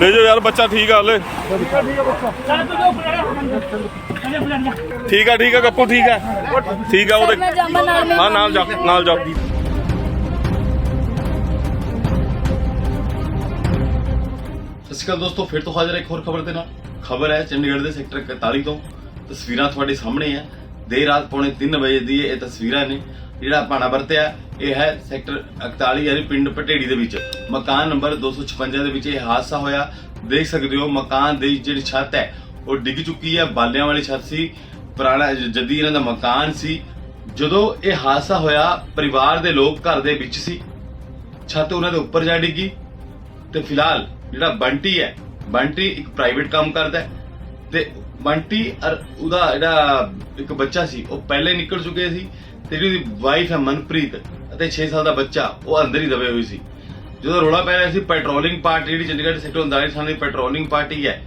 ਲੈ ਜਾਓ ਯਾਰ ਬੱਚਾ ਠੀਕ ਆ ਹਲੇ। ਠੀਕ ਆ ਠੀਕ ਆ ਗੱਪੂ ਠੀਕ ਆ। ਠੀਕ ਆ ਉਹਦੇ ਹਾਂ ਨਾਲ ਜਾ ਨਾਲ ਜਾ। ਅਕਾਲ ਦੋਸਤੋ ਫਿਰ ਤੋਂ ਹਾਜ਼ਰ ਇੱਕ ਹੋਰ ਖਬਰ ਦੇ ਨਾਲ। ਖਬਰ ਹੈ ਚੰਡੀਗੜ੍ਹ ਦੇ ਸੈਕਟਰ 41 ਤੋਂ। ਤਸਵੀਰਾਂ ਤੁਹਾਡੇ ਸਾਹਮਣੇ ਹੈ। ਦੇਰ ਰਾਤ ਪੌਣੇ 3 ਵਜੇ ਦੀ ਇਹ ਤਸਵੀਰਾਂ ਨੇ ਜਿਹੜਾ ਪਾਣਾ ਵਰਤਿਆ, ਇਹ ਹੈ ਸੈਕਟਰ 41 ਯਾਨੀ ਪਿੰਡ ਪਟੇੜੀ ਦੇ ਵਿੱਚ। ਮਕਾਨ ਨੰਬਰ 256 ਦੇ ਵਿੱਚ ਇਹ ਹਾਦਸਾ ਹੋਇਆ। ਦੇਖ ਸਕਦੇ ਹੋ, ਮਕਾਨ ਦੀ ਜਿਹੜੀ ਛੱਤ ਹੈ, ਉਹ ਡਿੱਗ ਚੁੱਕੀ ਹੈ। ਬਾਲਿਆਂ ਵਾਲੀ ਛੱਤ ਸੀ, ਪੁਰਾਣਾ ਜ- ਜੱਦੀ ਇਹਨਾਂ ਦਾ ਮਕਾਨ ਸੀ। ਜਦੋਂ ਇਹ ਹਾਦਸਾ ਹੋਇਆ, ਪਰਿਵਾਰ ਦੇ ਲੋਕ ਘਰ ਦੇ ਵਿੱਚ ਸੀ। ਛੱਤ ਉਹਨਾਂ ਦੇ ਉੱਪਰ ਜਾ ਡਿੱਗੀ। ਤੇ ਫਿਲਹਾਲ ਜਿਹੜਾ ਬੰਟੀ ਹੈ, ਬੰਟੀ ਇੱਕ ਪ੍ਰਾਈਵੇਟ ਕੰਮ ਕਰਦਾ ਹੈ। ਤੇ ਬੰਟੀ ਅਰ ਉਹਦਾ ਜਿਹੜਾ ਇੱਕ ਬੱਚਾ ਸੀ, ਉਹ ਪਹਿਲੇ ਨਿਕਲ ਚੁੱਕੇ ਸੀ ਤੇ ਜਿਹੜੀ ਉਹਦੀ ਵਾਈਫ ਹੈ ਮਨਪ੍ਰੀਤ ਅਤੇ 6 ਸਾਲ ਦਾ ਬੱਚਾ, ਉਹ ਅੰਦਰ ਹੀ ਦਬੇ ਹੋਈ ਸੀ। ਜਦੋਂ ਰੋਲਾ ਪੈ ਰਿਹਾ ਸੀ ਪੈਟਰੋਲਿੰਗ ਪਾਰਟੀ ਜਿਹੜੀ ਚੰਡੀਗੜ੍ਹ ਸੈਕਟਰ 39 ਥਾਣੇ ਦੀ ਪੈਟਰੋਲਿੰਗ ਪਾਰਟੀ ਹੈ।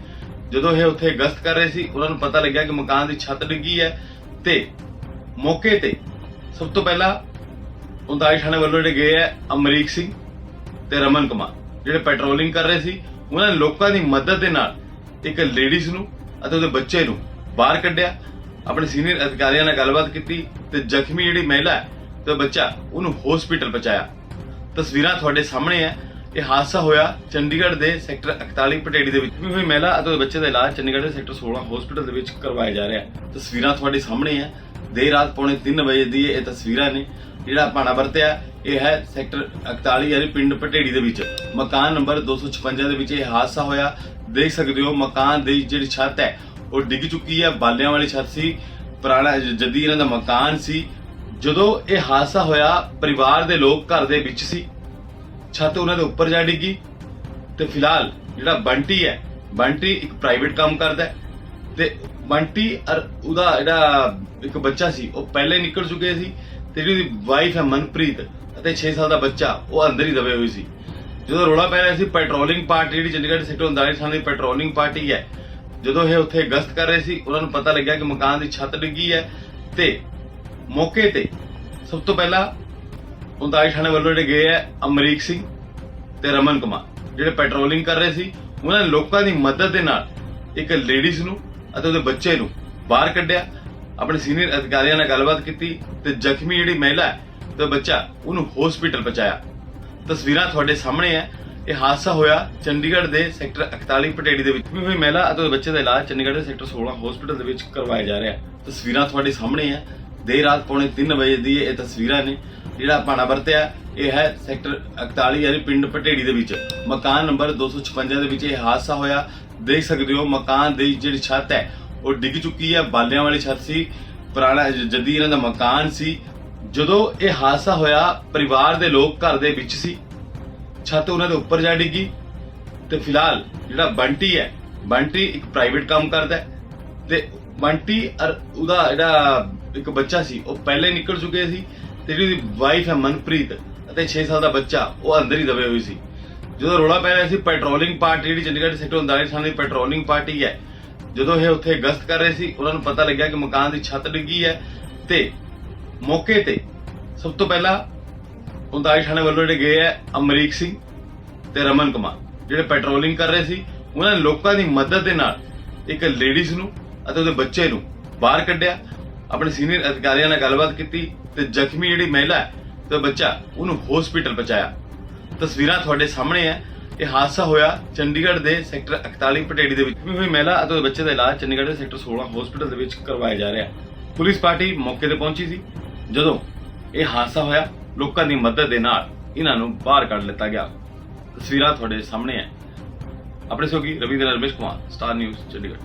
ਜਦੋਂ ਇਹ ਉੱਥੇ ਗਸ਼ਤ ਕਰ ਰਹੇ ਸੀ, ਉਹਨਾਂ ਨੂੰ ਪਤਾ ਲੱਗਿਆ ਕਿ ਮਕਾਨ ਦੀ ਛੱਤ ਡਿੱਗੀ ਹੈ ਤੇ ਮੌਕੇ ਤੇ ਸਭ ਤੋਂ ਪਹਿਲਾਂ 39 ਥਾਣੇ ਵੱਲੋਂ ਜਿਹੜੇ ਗਏ ਹੈ, ਅਮਰੀਕ ਸਿੰਘ ਤੇ ਰਮਨ ਕੁਮਾਰ, ਜਿਹੜੇ ਪੈਟਰੋਲਿੰਗ ਕਰ ਰਹੇ ਸੀ, ਉਹਨਾਂ ਨੇ ਲੋਕਾਂ ਦੀ ਮਦਦ ਦੇ ਨਾਲ ਇੱਕ ਲੇਡੀਜ਼ ਨੂੰ ਅਤੇ ਉਹਦੇ ਬੱਚੇ ਨੂੰ ਬਾਹਰ ਕੱਢਿਆ, ਆਪਣੇ ਸੀਨੀਅਰ ਅਧਿਕਾਰੀਆਂ ਨਾਲ ਗੱਲਬਾਤ ਕੀਤੀ ਤੇ ਜ਼ਖਮੀ ਜਿਹੜੀ ਮਹਿਲਾ ਤੇ ਬੱਚਾ ਉਹਨੂੰ ਹਸਪੀਟਲ ਪਹੁੰਚਾਇਆ। ਤਸਵੀਰਾਂ ਤੁਹਾਡੇ ਸਾਹਮਣੇ ਹੈ। ਇਹ ਹਾਦਸਾ ਹੋਇਆ ਚੰਡੀਗੜ੍ਹ ਦੇ ਸੈਕਟਰ 41 ਪਟੇੜੀ ਦੇ ਵਿੱਚ। ਵੀ ਹੋਈ ਮਹਿਲਾ ਅਤੇ ਬੱਚੇ ਦਾ ਇਲਾਜ ਚੰਡੀਗੜ੍ਹ ਦੇ ਸੈਕਟਰ 16 ਹਸਪੀਟਲ ਦੇ ਵਿੱਚ ਕਰਵਾਇਆ ਜਾ ਰਿਹਾ ਹੈ। ਤਸਵੀਰਾਂ ਤੁਹਾਡੇ ਸਾਹਮਣੇ ਹੈ। ਦੇਰ ਰਾਤ ਪੌਣੇ 3 ਵਜੇ ਦੀ ਇਹ ਤਸਵੀਰਾਂ ਨੇ ਜਿਹੜਾ ਪਾਣਾ ਵਰਤਿਆ, ਇਹ ਹੈ ਸੈਕਟਰ 41 ਯਾਨੀ ਪਿੰਡ ਪਟੇੜੀ ਦੇ ਵਿੱਚ। ਮਕਾਨ ਨੰਬਰ 256 ਦੇ ਵਿੱਚ ਇਹ ਹਾਦਸਾ ਹੋਇਆ। ਦੇਖ ਸਕਦੇ ਹੋ ਮਕਾਨ ਦੀ ਜਿਹੜੀ ਛੱਤ ਹੈ, ਉਹ ਡਿੱਗ ਚੁੱਕੀ ਹੈ। ਬਾਲਿਆਂ ਵਾਲੀ ਛੱਤ ਸੀ, ਪੁਰਾਣਾ ਜ- ਜੱਦੀ ਇਹਨਾਂ ਦਾ ਮਕਾਨ ਸੀ। ਜਦੋਂ ਇਹ ਹਾਦਸਾ ਹੋਇਆ, ਪਰਿਵਾਰ ਦੇ ਲੋਕ ਘਰ ਦੇ ਵਿੱਚ ਸੀ। ਛੱਤ ਉਹਨਾਂ ਦੇ ਉੱਪਰ ਜਾ ਡਿੱਗੀ ਤੇ ਫਿਲਹਾਲ ਜਿਹੜਾ ਬੰਟੀ ਹੈ, ਬੰਟੀ ਇੱਕ ਪ੍ਰਾਈਵੇਟ ਕੰਮ ਕਰਦਾ ਹੈ ਤੇ ਬੰਟੀ ਔਰ ਉਹਦਾ ਜਿਹੜਾ ਇੱਕ ਬੱਚਾ ਸੀ, ਉਹ ਪਹਿਲੇ ਨਿਕਲ ਚੁੱਕੇ ਸੀ ਤੇ ਜਿਹੜੀ ਉਹਦੀ ਵਾਈਫ ਹੈ ਮਨਪ੍ਰੀਤ ਅਤੇ 6 ਸਾਲ ਦਾ ਬੱਚਾ, ਉਹ ਅੰਦਰ ਹੀ ਦਬੇ ਹੋਏ ਸੀ। ਜਦੋਂ ਰੋਲਾ ਪੈ ਰਿਹਾ ਸੀ ਪੈਟਰੋਲਿੰਗ ਪਾਰਟੀ ਜਿਹੜੀ ਚੰਡੀਗੜ੍ਹ ਸੈਕਟਰ 39 ਥਾਣੇ ਦੀ ਪੈਟਰੋਲਿੰਗ ਪਾਰਟੀ ਹੈ। ਜਦੋਂ ਇਹ ਉੱਥੇ ਗਸ਼ਤ ਕਰ ਰਹੇ ਸੀ, ਉਹਨਾਂ ਨੂੰ ਪਤਾ ਲੱਗਿਆ ਕਿ ਮਕਾਨ ਦੀ ਛੱਤ ਡਿੱਗੀ ਹੈ ਤੇ ਮੌਕੇ ਤੇ ਸਭ ਤੋਂ ਪਹਿਲਾਂ 39 ਥਾਣੇ ਵੱਲੋਂ ਜਿਹੜੇ ਗਏ ਹੈ, ਅਮਰੀਕ ਸਿੰਘ ਤੇ ਰਮਨ ਕੁਮਾਰ, ਜਿਹੜੇ ਪੈਟਰੋਲਿੰਗ ਕਰ ਰਹੇ ਸੀ, ਉਹਨਾਂ ਨੇ ਲੋਕਾਂ ਦੀ ਮਦਦ ਦੇ ਨਾਲ ਇੱਕ ਲੇਡੀਜ਼ ਨੂੰ ਅਤੇ ਉਹਦੇ ਬੱਚੇ ਨੂੰ ਬਾਹਰ ਕੱਢਿਆ, ਆਪਣੇ ਸੀਨੀਅਰ ਅਧਿਕਾਰੀਆਂ ਨਾਲ ਗੱਲਬਾਤ ਕੀਤੀ ਤੇ ਜ਼ਖਮੀ ਜਿਹੜੀ ਮਹਿਲਾ ਤੇ ਬੱਚਾ ਉਹਨੂੰ ਹਸਪੀਟਲ ਪਹੁੰਚਾਇਆ। ਤਸਵੀਰਾਂ ਤੁਹਾਡੇ ਸਾਹਮਣੇ ਹੈ। ਇਹ ਹਾਦਸਾ ਹੋਇਆ ਚੰਡੀਗੜ੍ਹ ਦੇ ਸੈਕਟਰ 41 ਪਟੇੜੀ ਦੇ ਵਿੱਚ। ਵੀ ਮਹਿਲਾ ਅਤੇ ਬੱਚੇ ਦਾ ਇਲਾਜ ਚੰਡੀਗੜ੍ਹ ਦੇ ਸੈਕਟਰ 16 ਹਸਪੀਟਲ ਦੇ ਵਿੱਚ ਕਰਵਾਇਆ ਜਾ ਰਿਹਾ ਤਸਵੀਰਾਂ ਤੁਹਾਡੇ ਸਾਹਮਣੇ ਹੈ। ਦੇਰ ਰਾਤ ਪੌਣੇ 3 ਵਜੇ ਦੀ ਇਹ ਤਸਵੀਰਾਂ ਨੇ। ਜਿਹੜਾ ਪਾਣਾ ਵਰਤਿਆ, ਇਹ ਹੈ ਸੈਕਟਰ 41 ਯਾਨੀ ਪਿੰਡ ਪਟੇੜੀ ਦੇ ਵਿੱਚ। ਮਕਾਨ ਨੰਬਰ 256 ਦੇ ਵਿੱਚ ਇਹ ਹਾਦਸਾ ਹੋਇਆ। ਦੇਖ ਸਕਦੇ ਹੋ, ਮਕਾਨ ਦੀ ਜਿਹੜੀ ਛੱਤ ਹੈ, ਉਹ ਡਿੱਗ ਚੁੱਕੀ ਹੈ। ਬਾਲਿਆਂ ਵਾਲੀ ਛੱਤ ਸੀ। ਪੁਰਾਣਾ ਜ- ਜੱਦੀ ਇਹਨਾਂ ਦਾ ਮਕਾਨ ਸੀ। ਜਦੋਂ ਇਹ ਹਾਦਸਾ ਹੋਇਆ, ਪਰਿਵਾਰ ਦੇ ਲੋਕ ਘਰ ਦੇ ਵਿੱਚ ਸੀ। ਛੱਤ ਉਹਨਾਂ ਦੇ ਉੱਪਰ ਜਾ ਡਿੱਗੀ ਤੇ ਫਿਲਹਾਲ ਜਿਹੜਾ ਬੰਟੀ ਹੈ, ਬੰਟੀ ਇੱਕ ਪ੍ਰਾਈਵੇਟ ਕੰਮ ਕਰਦਾ ਹੈ ਤੇ ਬੰਟੀ ਅਰ ਉਹਦਾ ਜਿਹੜਾ ਇੱਕ ਬੱਚਾ ਸੀ, ਉਹ ਪਹਿਲੇ ਨਿਕਲ ਚੁੱਕੇ ਸੀ ਤੇ ਜਿਹੜੀ ਉਹਦੀ ਵਾਈਫ ਹੈ ਮਨਪ੍ਰੀਤ ਅਤੇ 6 ਸਾਲ ਦਾ ਬੱਚਾ, ਉਹ ਅੰਦਰ ਹੀ ਦਬੇ ਹੋਏ ਸੀ। ਜਦੋਂ ਰੋਲਾ ਪੈ ਰਿਹਾ ਸੀ ਪੈਟਰੋਲਿੰਗ ਪਾਰਟੀ ਜਿਹੜੀ ਚੰਡੀਗੜ੍ਹ ਸੈਕਟਰ 39 ਥਾਣੇ ਦੀ ਪੈਟਰੋਲਿੰਗ ਪਾਰਟੀ ਹੈ, ਜਦੋਂ ਇਹ ਉੱਥੇ ਗਸ਼ਤ ਕਰ ਰਹੇ ਸੀ, ਉਹਨਾਂ ਨੂੰ ਪਤਾ ਲੱਗਿਆ ਕਿ ਮਕਾਨ ਦੀ ਛੱਤ ਡਿੱਗੀ ਹੈ ਤੇ ਮੌਕੇ ਤੇ ਸਭ ਤੋਂ ਪਹਿਲਾਂ 39 ਥਾਣੇ ਵੱਲੋਂ ਜਿਹੜੇ ਗਏ ਹੈ ਅਮਰੀਕ ਸਿੰਘ ਤੇ ਰਮਨ ਕੁਮਾਰ, ਜਿਹੜੇ ਪੈਟਰੋਲਿੰਗ ਕਰ ਰਹੇ ਸੀ, ਉਹਨਾਂ ਨੇ ਲੋਕਾਂ ਦੀ ਮਦਦ ਦੇ ਨਾਲ ਇੱਕ ਲੇਡੀਜ਼ ਨੂੰ ਅਤੇ ਉਹਦੇ ਬੱਚੇ ਨੂੰ ਬਾਹਰ ਕੱਢਿਆ, ਆਪਣੇ ਸੀਨੀਅਰ ਅਧਿਕਾਰੀਆਂ ਨਾਲ ਗੱਲਬਾਤ ਕੀਤੀ ਤੇ ਜ਼ਖਮੀ ਜਿਹੜੀ ਮਹਿਲਾ ਹੈ ਤੇ ਬੱਚਾ ਉਹਨੂੰ ਹਸਪੀਟਲ ਪਹੁੰਚਾਇਆ। ਤਸਵੀਰਾਂ ਤੁਹਾਡੇ ਸਾਹਮਣੇ ਹੈ ਇਹ ਹਾਦਸਾ ਹੋਇਆ ਚੰਡੀਗੜ੍ਹ ਦੇ ਸੈਕਟਰ 41 ਪਟੇੜੀ ਦੇ ਵਿੱਚ। ਹੋਈ ਮਹਿਲਾ ਅਤੇ ਉਹਦੇ ਬੱਚੇ ਦਾ ਇਲਾਜ ਚੰਡੀਗੜ੍ਹ ਦੇ ਸੈਕਟਰ 16 ਹਸਪੀਟਲ ਦੇ ਵਿੱਚ ਕਰਵਾਇਆ ਜਾ ਰਿਹਾ। ਪੁਲਿਸ ਪਾਰਟੀ ਮੌਕੇ ਤੇ ਪਹੁੰਚੀ ਸੀ। ਜਦੋਂ ਇਹ ਹਾਦਸਾ ਹੋਇਆ, ਲੋਕਾਂ ਦੀ ਮਦਦ ਦੇ ਨਾਲ ਇਹਨਾਂ ਨੂੰ ਬਾਹਰ ਕੱਢ ਲਿੱਤਾ ਗਿਆ। ਤਸਵੀਰਾਂ ਤੁਹਾਡੇ ਸਾਹਮਣੇ ਹੈ। ਆਪਣੇ ਸਹਿਯੋਗੀ ਰਵਿੰਦਰ ਰਮੇਸ਼ ਕੁਮਾਰ ਸਟਾਰ ਨਿਊਜ਼ ਚੰਡੀਗੜ੍ਹ।